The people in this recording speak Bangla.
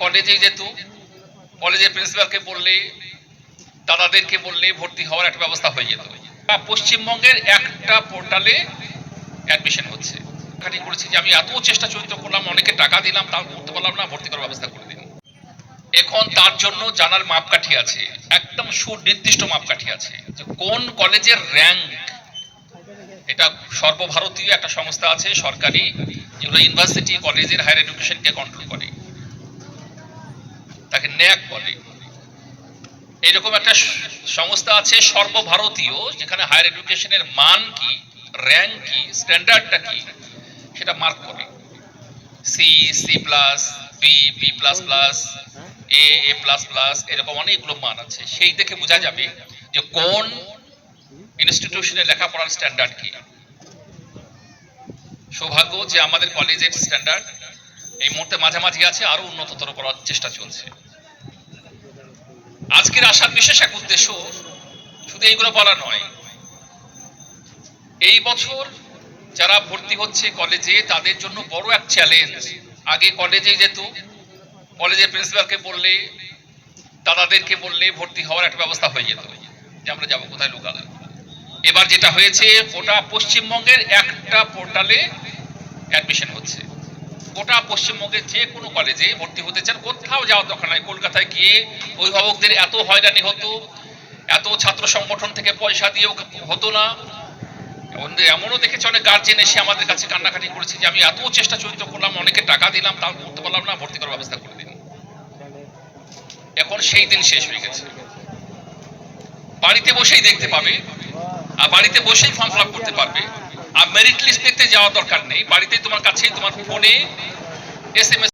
কলেজে যেত, কলেজের প্রিন্সিপালকে বললে, দাদাদেরকে বললে ভর্তি হওয়ার একটা ব্যবস্থা হয়ে যেত। পশ্চিমবঙ্গের একটা পোর্টালে অ্যাডমিশন হচ্ছে। খাটি করেছি যে আমি এত চেষ্টা চরিত্র করলাম, অনেকে টাকা দিলাম, তাও করতে পারলাম না, ভর্তি করার ব্যবস্থা করে দিন এখন তার জন্য জানার মাপকাঠি আছে, একদম সুনির্দিষ্ট মাপকাঠি আছে যে কোন কলেজের র্যাঙ্ক। এটা সর্বভারতীয় একটা সংস্থা আছে, সরকারি, যেগুলো ইউনিভার্সিটি, কলেজের হায়ার এডুকেশনকে কন্ট্রোল করে। তাকে ন্যাক বলে। এরকম একটা সংস্থা আছে সর্বভারতীয়, যেখানে হায়ার এডুকেশনের মান কি, র্যাঙ্ক কি, স্ট্যান্ডার্ডটা কি, সেটা মার্ক করে। C C plus B B plus plus A A plus plus এরকম অনেকগুলো মান আছে। সেই দেখে বোঝা যাবে যে কোন ইনস্টিটিউশনে লেখাপড়ার স্ট্যান্ডার্ড কি। সৌভাগ্য যে আমাদের কলেজের স্ট্যান্ডার্ড এই মুহূর্তে মাঝামাঝি আছে, আরও উন্নততর করার চেষ্টা চলছে। আজকের আসার বিশেষ এক উদ্দেশ্য, শুধু এইগুলো বলা নয়। এই বছর যারা ভর্তি হচ্ছে কলেজে, তাদের জন্য বড় এক চ্যালেঞ্জ আগে কলেজে যেত, কলেজের প্রিন্সিপালকে বললে, দাদাদেরকে বললে ভর্তি হওয়ার একটা ব্যবস্থা হয়ে যেত যে আমরা যাব কোথায় লোকালে এবার যেটা হয়েছে, গোটা পশ্চিমবঙ্গের একটা পোর্টালে অ্যাডমিশন হচ্ছে। গোটা পশ্চিমবঙ্গের যে কোনো কলেজে ভর্তি হতে চান, কোথাও যাওয়ার দরকার নাই। কলকাতায় গিয়ে অভিভাবকদের এত হয়রানি হতো, এত ছাত্র সংগঠন থেকে পয়সা দিয়েও হতো না। এমনও দেখেছি অনেক গার্জেন এসে আমাদের কাছে কান্নাকাটি করেছে যে, আমি এত চেষ্টা চরিত্র করলাম, অনেকে টাকা দিলাম, তাও করতে পারলাম না, ভর্তি করার ব্যবস্থা করে দিন এখন সেই দিন শেষ হয়ে গেছে। বাড়িতে বসেই দেখতে পাবে, আর বাড়িতে বসেই ফর্ম ফিল করতে পারবে। আর মেরিট লিস্ট দেখতে যাওয়া দরকার নেই। বাড়িতে তোমার কাছে তোমার ফোনে এস এম